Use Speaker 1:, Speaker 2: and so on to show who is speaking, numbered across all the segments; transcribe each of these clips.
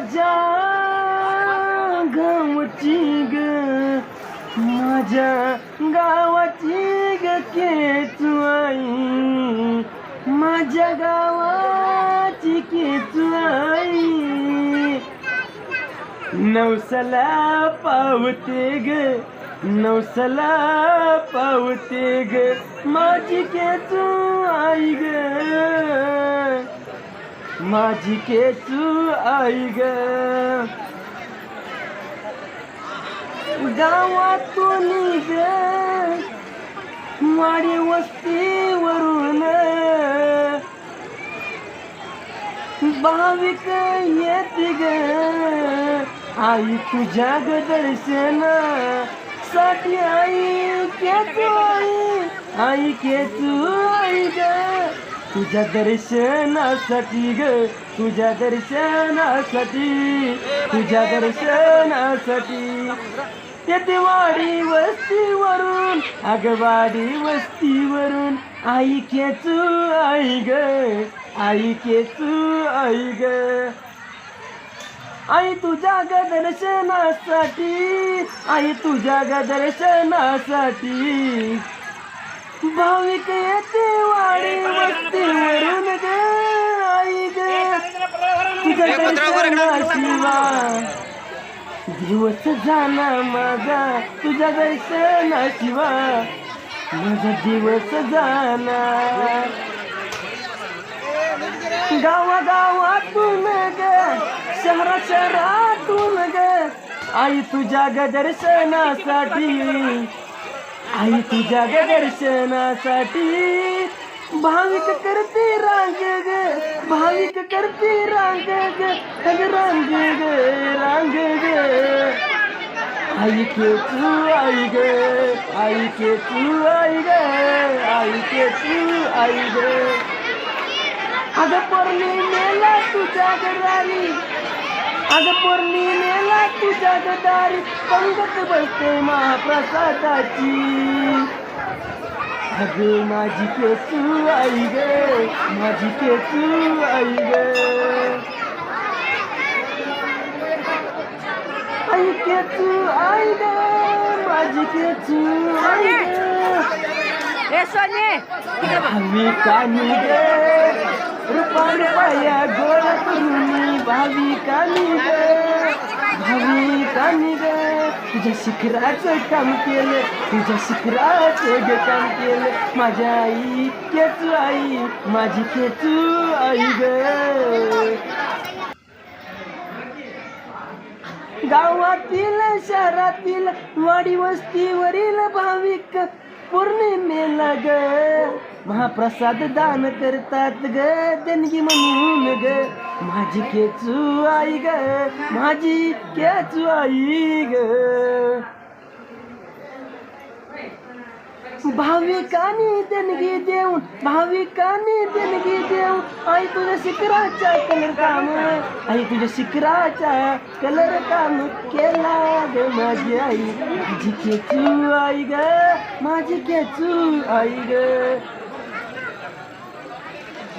Speaker 1: माझ्या गावाची ग. माझ्या गावाची ग केचुआई. माझ्या गावाची केचुआई. नवसला पावते ग. नवसला पावते ग. माझी केचुआई ग. माझी केचू आई ग. गावातून ग वाडी वस्तीवरून. भाविक येते ग. आई तुझ्या ग दर्शन. साठी आई केतू आई. आई केतू आई ग. तुझ्या दर्शनासाठी ग तुझ्या दर्शनासाठी तुझ्या दर्शनासाठी. येते वाडी वस्तीवरून आगवाडी वस्तीवरून आई केचू आई ग आई केचू आई ग. आई तुझ्या ग दर्शनासाठी आई तुझ्या ग दर्शनासाठी. भाविक येते दिवस जाना माझा तुझ्या दर्शनाशिवा माझा दिवस जाना गावागावातून ग शहरा शहरातून ग आई तुझ्या ग दर्शनासाठी आई तुझ्या ग दर्शनासाठी भाविक करते रांग ग भाविक करते रांग ग अग रांग ग रांग ग। आई के तू आई गे, आई के तू आई गे, आई के तू आई ग। अग पौर्णिमेला तुझ्या गदारी अग पौर्णिमेला तुझ्या गदारी पंगत बसते महाप्रसादाची। अग माझी केसू आई ग माझी केसू आई ग. आई केसू आई ग माझी केसू आई ग.
Speaker 2: सोने.
Speaker 1: भावी कानी ग रुपा रुपया गोळ करुणी भावी कानी ग. भावी कानी ग. तुझ्या शिखराचं काम केलं तुझ्या शिखराचं ग काम केलं. माझ्या आई केचू आई माझी केचू आई ग. गावातील शहरातील वाडी वस्तीवरील भाविक पौर्णिमेला ग. महाप्रसाद दान करतात ग. देणगी म्हणून ग. माझी केचू आई ग. माझी केचू आई ग. भाविकांनी देणगी देऊन भाविकांनी देणगी देऊन आई तुझ्या शिखराच्या कलर काम आई तुझ्या शिखराच्या कलर काम केला ग माझी आई. माझी केचू आई ग माझी केचू आई ग.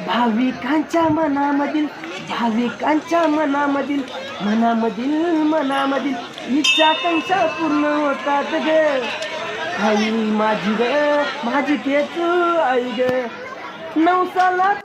Speaker 1: भाविकांच्या मनामधील भाविकांच्या मनामधील मनामधील मनामधील इच्छा आकांक्षा पूर्ण होतात ग. आई माझी ग माझी केचू आई ग. नवसाला